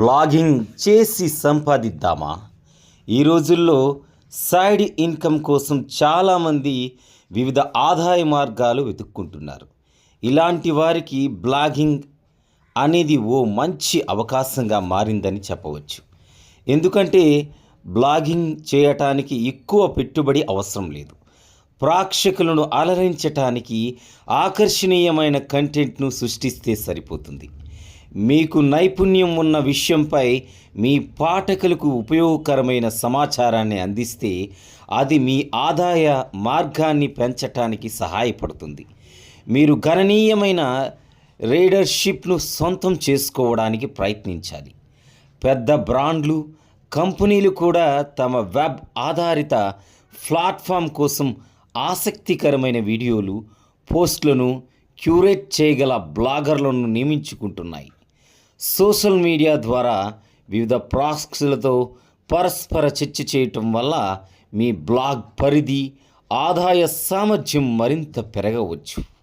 Blogging చేసి సంపాదిద్దామా? ఈ రోజుల్లో సైడ్ ఇన్కమ్ కోసం చాలామంది వివిధ ఆదాయ మార్గాలు వెతుక్కుంటున్నారు. ఇలాంటి వారికి బ్లాగింగ్ అనేది ఓ మంచి అవకాశంగా మారిందని చెప్పవచ్చు. ఎందుకంటే బ్లాగింగ్ చేయటానికి ఎక్కువ పెట్టుబడి అవసరం లేదు. ప్రేక్షకులను అలరించటానికి ఆకర్షణీయమైన కంటెంట్ను సృష్టిస్తే సరిపోతుంది. మీకు నైపుణ్యం ఉన్న విషయంపై మీ పాఠకులకు ఉపయోగకరమైన సమాచారాన్ని అందిస్తే అది మీ ఆదాయ మార్గాన్ని పెంచటానికి సహాయపడుతుంది. మీరు గణనీయమైన రీడర్షిప్ను సొంతం చేసుకోవడానికి ప్రయత్నించాలి. పెద్ద బ్రాండ్లు కంపెనీలు కూడా తమ వెబ్ ఆధారిత ప్లాట్ఫామ్ కోసం ఆసక్తికరమైన వీడియోలు పోస్టులను క్యూరేట్ చేయగల బ్లాగర్లను నియమించుకుంటున్నాయి. సోషల్ మీడియా ద్వారా వివిధ ప్రాక్స్లతో పరస్పర చర్చ చేయటం వల్ల మీ బ్లాగ్ పరిధి ఆదాయ సామర్థ్యం మరింత పెరగవచ్చు.